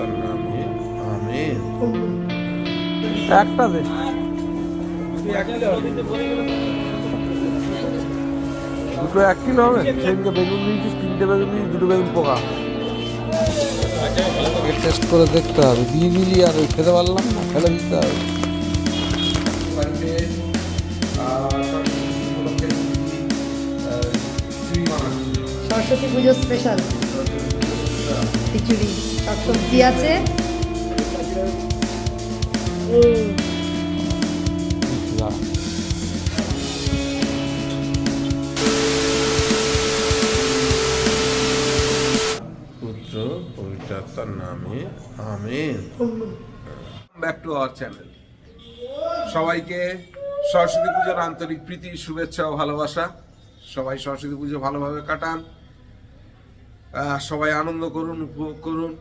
তার নামে আমিন একটা দে দুটো এক কিলো হবে সেদিনকে বেগুন দিয়েছিস তিনটে বেগুন দিয়েছিস দুটো বেগুন পোকা টেস্ট করে দেখতে হবে দিয়ে দিলি আর ওই খেতে পারলাম না ফেলে দিতে হবে সরস্বতী পুজো স্পেশাল খিচুড়ি। সবজি আছে। পুত্র পবিত্রাত্মার নামে আমিন। ব্যাক টু আওয়ার চ্যানেল সবাইকে সরস্বতী পুজোর আন্তরিক প্রীতি শুভেচ্ছা ও ভালোবাসা। সবাই সরস্বতী পুজো ভালোভাবে কাটান। সবাই আনন্দ করুন, উপভোগ করুন।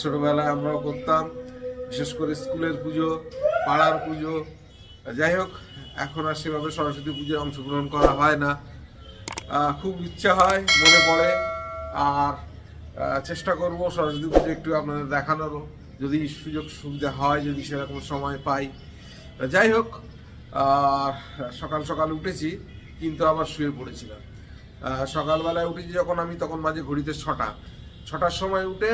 ছোটবেলায় আমরাও করতাম, বিশেষ করে স্কুলের পুজো, পাড়ার পুজো। যাই হোক, এখন আর সেভাবে সরস্বতী পুজোয় অংশগ্রহণ করা হয় না। খুব ইচ্ছা হয়, মনে পড়ে। আর চেষ্টা করব সরস্বতী পুজো একটু আপনাদের দেখানোরও। যদি সুযোগ সুবিধা হয়, যদি সেরকম সময় পাই। যাই হোক, আর সকাল সকাল উঠেছি, কিন্তু আবার শুয়ে পড়েছিলাম। সকালবেলায় উঠেছি যখন আমি তখন মাঝে ঘড়িতে ছটা, ছটার সময় উঠে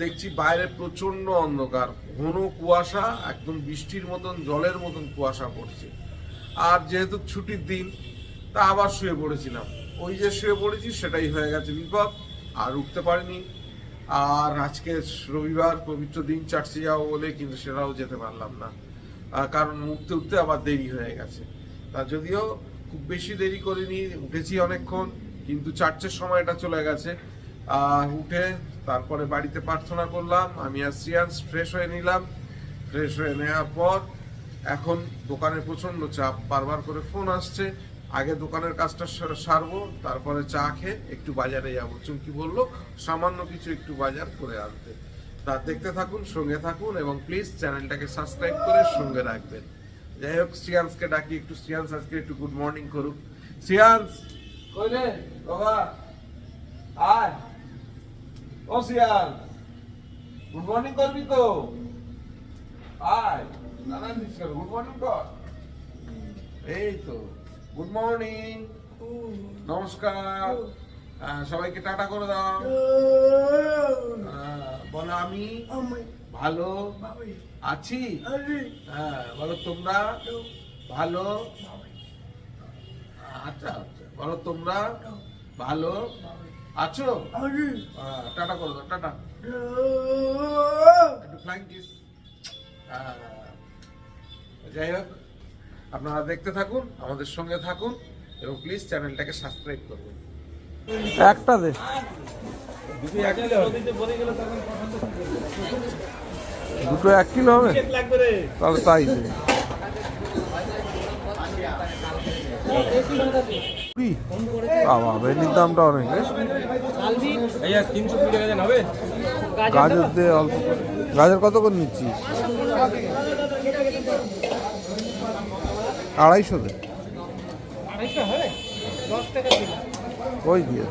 দেখছি বাইরে প্রচণ্ড অন্ধকার, ঘন কুয়াশা, একদম বৃষ্টির মতন, জলের মতন কুয়াশা পড়ছে। আর যেহেতু ছুটির দিন, তা আবার শুয়ে পড়েছিলাম। ওই যে শুয়ে পড়েছি, সেটাই হয়ে গেছে বিপদ, আর উঠতে পারিনি। আর আজকে রবিবার পবিত্র দিন চার্চে যাব বলে, কিন্তু সেটাও যেতে পারলাম না। কারণ উঠতে উঠতে আবার দেরি হয়ে গেছে। তা যদিও খুব বেশি দেরি করিনি, উঠেছি অনেকক্ষণ, কিন্তু চার্চের সময়টা চলে গেছে। উঠে তারপরে বাড়িতে প্রার্থনা করলাম, আমি আর সিয়ান্স ফ্রেশ হয়ে নিলাম। ফ্রেশ হয়ে নেওয়ার পর এখন দোকানে প্রচণ্ড চাপ, বারবার করে ফোন আসছে। আগে দোকানের কাজটা সারবো, তারপরে চা খেয়ে একটু বাজারে যাব। চুমকি বলল, সামান্য কিছু একটু বাজার করে আনতে। তা দেখতে থাকুন, সঙ্গে থাকুন এবং প্লিজ চ্যানেলটাকে সাবস্ক্রাইব করে সঙ্গে রাখবেন। যাই হোক শ্রিয়ান্সকে ডাকি একটু শ্রিয়ান্স আজকে একটু গুড মর্নিং করুক। শ্রিয়ান্স কই রে বাবা আয়। ও শ্রিয়ান্স গুড মর্নিং করবি তো? আয় নানা দিস গুড মর্নিং কর। এই তো গুড মর্নিং নমস্কার। সবাইকে টাটা করে দাও। বলো আমি। ভালো আছি? হ্যাঁ বলো তোমরা ভালো? আচ্ছা আচ্ছা বলো তোমরা ভালো আছো? আহ, টাটা করে টাটা। একটু ফ্লাইং কিস যাই হোক আপনারা দেখতে থাকুন আমাদের সঙ্গে থাকুন এবং প্লিজ চ্যানেলটাকে সাবস্ক্রাইব করবেন। একটা দে। দুটো এক কিলো হবে? তাহলে তাই? বাবা ভেন্ডির দামটা অনেক। গাজর অল্প গাজর কত করে নিচ্ছিস? আড়াইশো দে। ওই দিয়ে।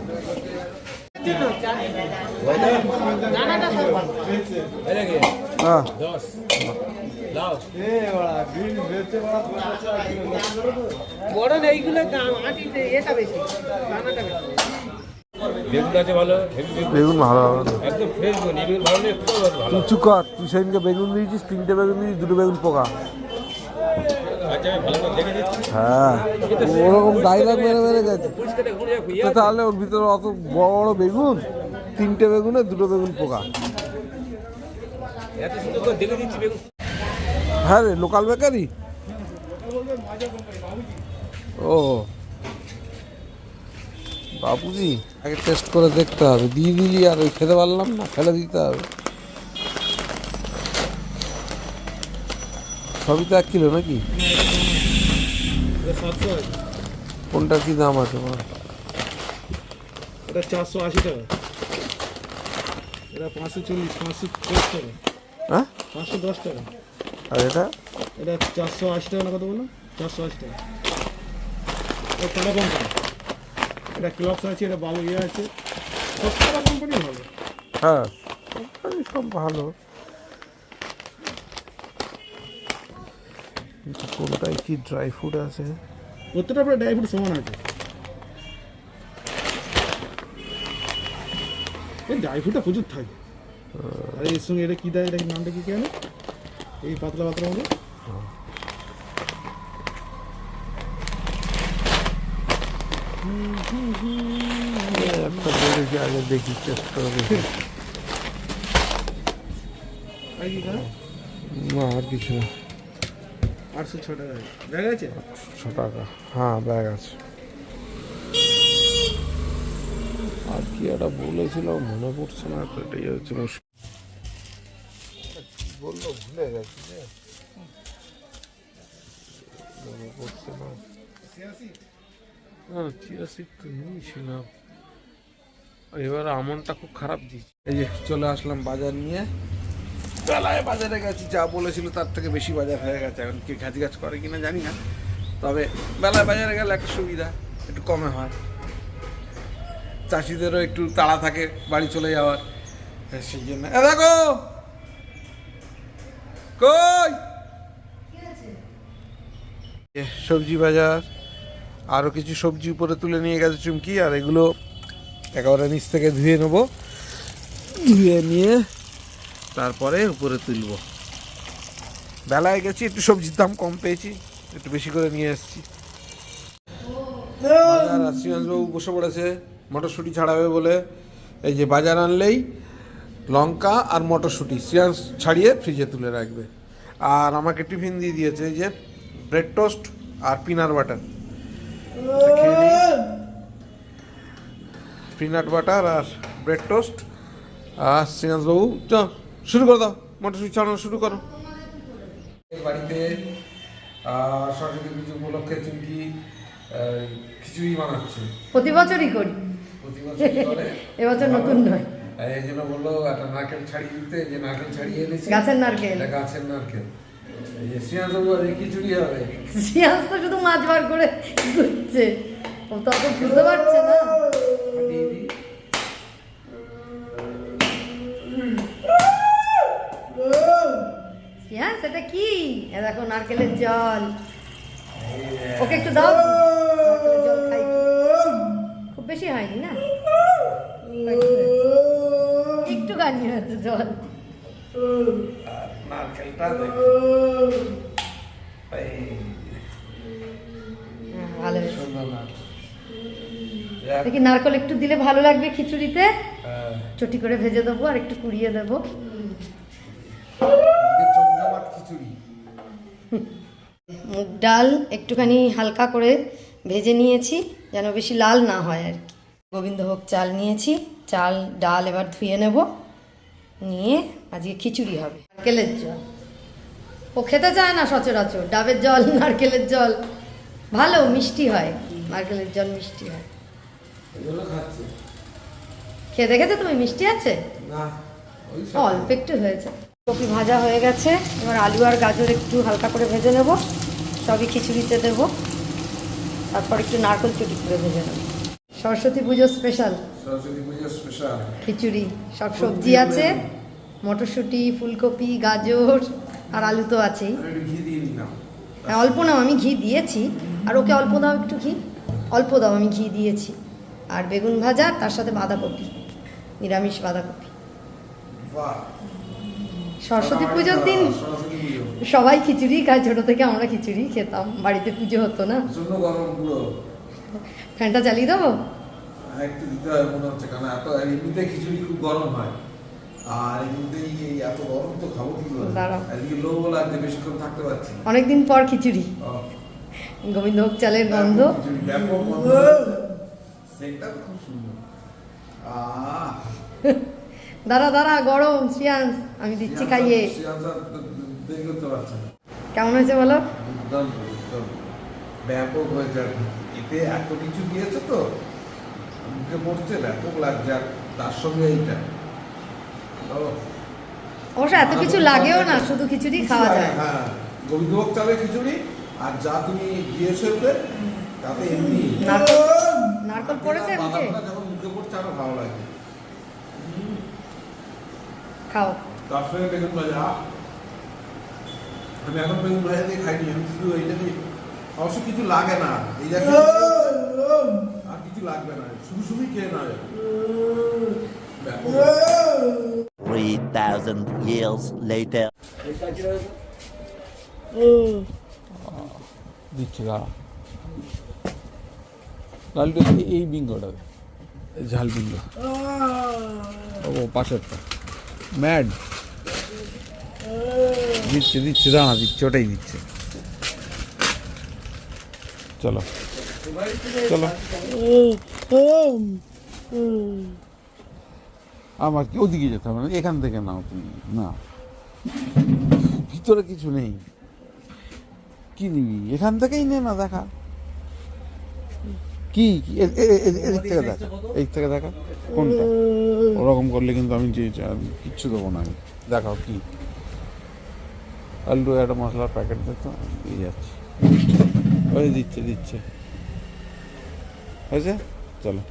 বড় না এইগুলো দাম এটা বেশি দানাটা বেশি। বেগুন আছে ভালো বেগুন। ভালো একদম ফ্রেশ ভালো তুই সেদিনকে বেগুন দিয়েছিস তিনটে বেগুন দিয়েছিস দুটো বেগুন পোকা আচ্ছা আমি ভালো করে দেখে দিচ্ছি হ্যাঁ ওরকম ডাইলগ মেরে মেরে গেছে তো। তাহলে ওর ভিতরে অত বড় বড় বেগুন তিনটে বেগুনে দুটো বেগুন পোকা। হ্যাঁ রে লোকাল বেকারি? ও। বাবুজি আগে টেস্ট করে দেখতে হবে। দিয়ে দিলি আর ওই খেতে পারলাম না ফেলে দিতে হবে। সবই তো এক কিলো নাকি? কোনটা কি দাম আছে বল? এটা চারশো আশি টাকা। এটা পাঁচশো চল্লিশ পাঁচশো দশ টাকা। হ্যাঁ? পাঁচশো দশ টাকা। আর এটা? এটা চারশো আশি টাকা না কত বলো চারশো আশি টাকা। এটা টাটা কোম্পানি। এটা ক্লক্স আছে এটা ভালো ইয়ে আছে। সব টাটা কোম্পানি ভালো। হ্যাঁ সব ভালো। কোনটায় কি ড্রাই ফ্রুট আছে? প্রত্যেকটা আপনার ড্রাই ফ্রুট সমান আছে। এই ড্রাই ফ্রুটটা প্রচুর থাকে। আর এর সঙ্গে এটা কী দেয় এটা কি নামটা কি কেন? এই পাতলা পাতলা এই একটা বেড়েছে আগে দেখি টেস্ট করে না আর কিছু না। ছ টাকা। হ্যাঁ ব্যাগ আছে। আর কি একটা মনে পড়ছে না এটাই হচ্ছে বলল, ভুলে গেছি মনে পড়ছে না। এবার আমনটা খুব খারাপ দিয়েছে। এই যে চলে আসলাম বাজার নিয়ে। বেলায় বাজারে গেছি, যা বলেছিল তার থেকে বেশি বাজার হয়ে গেছে। এখন কে গাছ গাছ করে কিনা জানি না। তবে বেলায় বাজারে গেলে একটা সুবিধা, একটু কমে হয়। চাষিদেরও একটু তাড়া থাকে বাড়ি চলে যাওয়ার, সেই জন্য। এ দেখো! কই? সবজি বাজার আরও কিছু সবজি উপরে তুলে নিয়ে গেছে চুমকি, আর এগুলো একেবারে নিচ থেকে ধুয়ে নেব। ধুয়ে নিয়ে তারপরে উপরে তুলব। বেলায় গেছি, একটু সবজির দাম কম পেয়েছি, একটু বেশি করে নিয়ে এসেছি। শ্রীনিবাসবাবু বসে পড়েছে, মটরশুঁটি ছাড়াবে বলে। এই যে বাজার আনলেই লঙ্কা আর মটরশুঁটি শ্রীয়াংশ ছাড়িয়ে ফ্রিজে তুলে রাখবে। আর আমাকে টিফিন দিয়ে দিয়েছে যে ব্রেড টোস্ট আর পিনাট বাটার পিনাট বাটার আর ব্রেড টোস্ট আর শ্রীনিবাসবাবু চ শুরু করে দাও মটরশুঁটি ছাড়ানো শুরু করো। বাড়িতে সরস্বতী পুজো উপলক্ষে চুমকি খিচুড়ি বানাচ্ছে। প্রতি বছরই করি। প্রতি বছর করে? এবছর নতুন নয়। এই জন্য বলল একটা নারকেল ছাড়িয়ে দিতে যে নারকেল ছাড়িয়ে এনেছি। গাছের নারকেল। এটা গাছের নারকেল। খিচুড়ি হবে। তো শুধু মাছ বার করে ঘুরছে। ও তো অত বুঝতে পারছে না। সিয়াস এটা কি? দেখো নারকেলের জল। ওকে একটু দাও। জল খাই খুব বেশি হয়নি না? একটু গানি হয়েছে জল। হ্যাঁ, ভালো দেখি। নারকেল একটু দিলে ভালো লাগবে খিচুড়িতে? চটি করে ভেজে দেবো আর একটু কুড়িয়ে দেবো। খিচুড়ি। মুগ ডাল একটুখানি হালকা করে ভেজে নিয়েছি যেন বেশি লাল না হয় আর কি। গোবিন্দভোগ চাল নিয়েছি চাল ডাল এবার ধুয়ে নেব। নিয়ে আজকে খিচুড়ি হবে। নারকেলের জল। ও খেতে চায় না সচরাচর ডাবের জল নারকেলের জল। ভালো মিষ্টি হয়। নারকেলের জল মিষ্টি হয়। খেয়ে দেখেছ তুমি মিষ্টি আছে? অল্প একটু হয়েছে। কপি ভাজা হয়ে গেছে। এবার আলু আর গাজর একটু হালকা করে ভেজে নেব। সবই খিচুড়িতে দেবো। তারপর একটু নারকেল চুটি করে ভেজে নেব। সরস্বতী পুজো স্পেশাল সরস্বতী পুজো স্পেশাল খিচুড়ি। সব সবজি আছে। মটরশুঁটি ফুলকপি গাজর আর আলু তো আছেই। হ্যাঁ অল্প নাও আমি ঘি দিয়েছি। আর ওকে অল্প দাও একটু ঘি। অল্প দাও আমি ঘি দিয়েছি। আর বেগুন ভাজা তার সাথে বাঁধাকপি। নিরামিষ বাঁধাকপি। বাহ। সরস্বতী পুজোর দিন সবাই খিচুড়ি খায় ছোটো থেকে আমরা খিচুড়ি খেতাম বাড়িতে পুজো হতো না। প্রচণ্ড গরম পুরো। ফ্যানটা চালিয়ে দেবো? একটু দিতে হয় মনে হচ্ছে কারণ এত এমনিতে খিচুড়ি খুব গরম হয়। আর এমনিতেই এত গরম তো খাব কি করে? এদিকে লো লাগছে বেশিক্ষণ থাকতে পারছি অনেকদিন পর খিচুড়ি। গোবিন্দভোগ চালের গন্ধ। সেটা খুব সুন্দর। আহ। দাঁড়া দাঁড়া গরম শ্রিয়াংশ আমি দিচ্ছি খাইয়ে। কেমন হয়েছে বলো? ব্যাপক হয়েছে এতে এত কিছু দিয়েছে তো মুখে পড়ছে ব্যাপক লাগছে তার সঙ্গে এইটা। অবশ্য এত কিছু লাগেও না শুধু খিচুড়ি খাওয়া যায়। হ্যাঁ। গোবিন্দভোগ চালের খিচুড়ি আর যা তুমি দিয়েছ তাতে এমনি নারকল নারকল পড়েছে মুখে যখন মুখে পড়ছে আরও ভালো লাগে। খাও। তার সঙ্গে বেগুন ভাজা আমি এখন বেগুন ভাজা দিয়ে খাইনি আমি শুধু এইটা দিয়ে অবশ্য কিছু লাগে না। এই দেখো আর কিছু লাগবে না। শুধু শুধুই খেয়ে না ব্যাপক। 3,000 years later. দিচ্ছে গা লালটু এই বিঙ্গোটা। ঝাল বিঙ্গো। ও পাশেরটা। ম্যাড দিচ্ছে দিচ্ছে, দাঁড়া, দিচ্ছে, ওটাই দিচ্ছে। চলো চলো। আমার কি, ওদিকে যেতে হবে না, এখান থেকে নাও তুমি, না। ভিতরে কিছু নেই। কি নিবি? এখান থেকেই নে না, দেখা। কি এদিক থেকে দেখা। এই থেকে দেখা। কোনটা? ওরকম করলে কিন্তু আমি যে কিচ্ছু দেবো না আমি। দেখাও কি। আলু একটা মশলার প্যাকেট দিত দিয়ে যাচ্ছে। ওই দিচ্ছে দিচ্ছে। হয়েছে? চলো।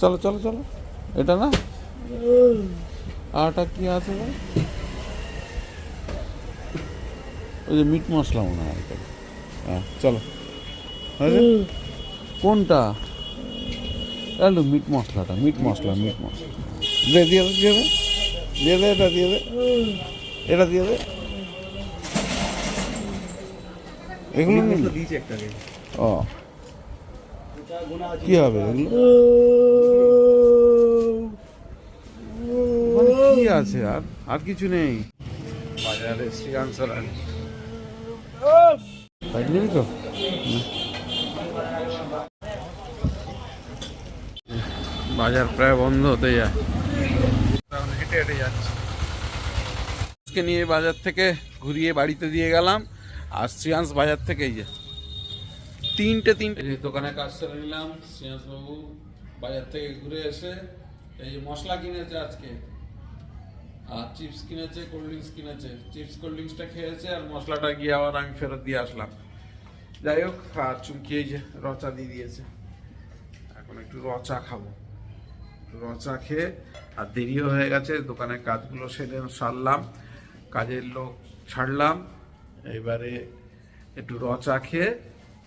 চলো চলো চলো। এটা না? আটা কি আছে? ওই যে মিট মশলা মনে হয়। হ্যাঁ চলো। হয়েছে? কোনটা? একটু মিট মশলাটা মিট মশলা মিট মশলা। দে দিয়ে দে দিয়ে দে। দিয়ে দে এটা দিয়ে দে। এটা দিয়ে দে। এগুলো? ও। কি হবে এগুলো? মানে কি আছে আর? আর কিছু নেই। বাজারে আর তাই নিবি তো? বাজার প্রায় বন্ধ হতে যায় হেঁটে হেঁটে আজকে নিয়ে বাজার থেকে ঘুরিয়ে বাড়িতে দিয়ে গেলাম, আর শ্রিয়াংশ বাজার থেকে যে। তিনটে তিনটে। দোকানে কাজ সেরে নিলাম শ্রিয়াংশ বাবু বাজার থেকে ঘুরে এসে এই যে মশলা কিনেছে আজকে। আর চিপস কিনেছে, কোল্ড ড্রিঙ্কস কিনেছে। চিপস, কোল্ড ড্রিঙ্কসটা খেয়েছে, আর মশলাটা গিয়ে আবার আমি ফেরত দিয়ে আসলাম। যাই হোক, আর চুমকি এই যে রচা দিয়ে দিয়েছে। এখন একটু রচা খাব। রচা খেয়ে, আর দেরিও হয়ে গেছে, দোকানের কাজগুলো সেরে সারলাম, কাজের লোক ছাড়লাম, এবারে একটু রচা খেয়ে,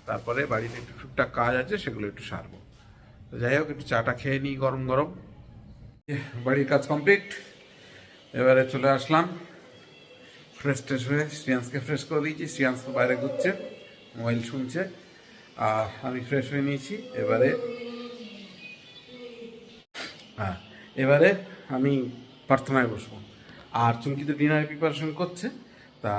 তারপরে বাড়িতে একটু টুকটাক কাজ আছে, সেগুলো একটু সারবো। তো যাই হোক, একটু চাটা খেয়ে নিই গরম গরম। বাড়ির কাজ কমপ্লিট, এবারে চলে আসলাম। ফ্রেশ ট্রেশ হয়ে শ্রিয়াংশকে ফ্রেশ করে দিয়েছি, শ্রিয়াংশ তো বাইরে ঘুরছে, মোবাইল শুনছে, আর আমি ফ্রেশ হয়ে নিয়েছি, এবারে হ্যাঁ এবারে আমি প্রার্থনায় বসবো। আর চুমকি তো ডিনারের প্রিপারেশন করছে, তা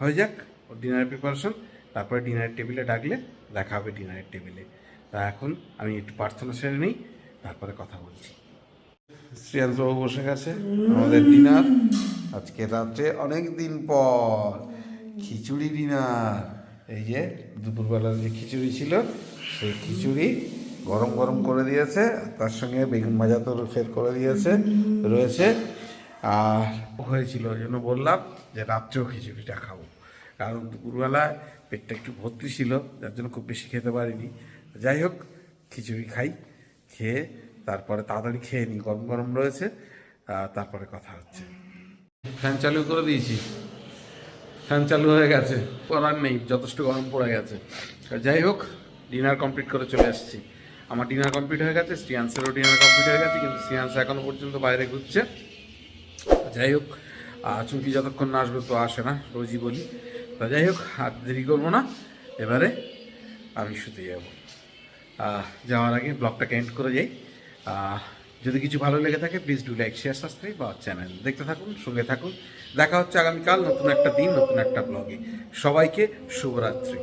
হয়ে যাক ওর ডিনারের প্রিপারেশন তারপরে ডিনারের টেবিলে ডাকলে দেখা হবে ডিনারের টেবিলে তা এখন আমি একটু প্রার্থনা সেরে নিই, তারপরে কথা বলছি। শ্রিয়াংশবাবু বসে গেছে, আমাদের ডিনার আজকে রাত্রে অনেক দিন পর খিচুড়ি ডিনার এই যে দুপুরবেলার যে খিচুড়ি ছিল, সেই খিচুড়ি গরম গরম করে দিয়েছে, তার সঙ্গে বেগুন ভাজা তো ফের করে দিয়েছে, রয়েছে। আর হয়েছিল, ওই জন্য বললাম যে রাত্রেও খিচুড়িটা খাব। কারণ দুপুরবেলায় পেটটা একটু ভর্তি ছিল, যার জন্য খুব বেশি খেতে পারিনি। যাই হোক, খিচুড়ি খাই, খেয়ে তারপরে তাড়াতাড়ি খেয়ে নিই, গরম গরম রয়েছে তারপরে কথা হচ্ছে। ফ্যান চালু করে দিয়েছি। ফ্যান চালু হয়ে গেছে। করার নেই, যথেষ্ট গরম পড়ে গেছে। যাই হোক, ডিনার কমপ্লিট করে চলে এসেছি আমার ডিনার কমপ্লিট হয়ে গেছে শ্রিয়ান্সেরও ডিনার কমপ্লিট হয়ে গেছে, কিন্তু শ্রিয়ান্স এখনও পর্যন্ত বাইরে ঘুরছে। যাই হোক চুমকি যতক্ষণ না আসবে তো আসে না, রোজই বলি। তা যাই হোক, আর দেরি করব না। এবারে আমি শুতে যাব। যাওয়ার আগে ব্লগটাকে এন্ড করে যাই। যদি কিছু ভালো লেগে থাকে please do like share subscribe বা চ্যানেল দেখতে থাকুন, সঙ্গে থাকুন। দেখা হচ্ছে আগামীকাল নতুন একটা দিন, নতুন একটা ব্লগে সবাইকে শুভরাত্রি।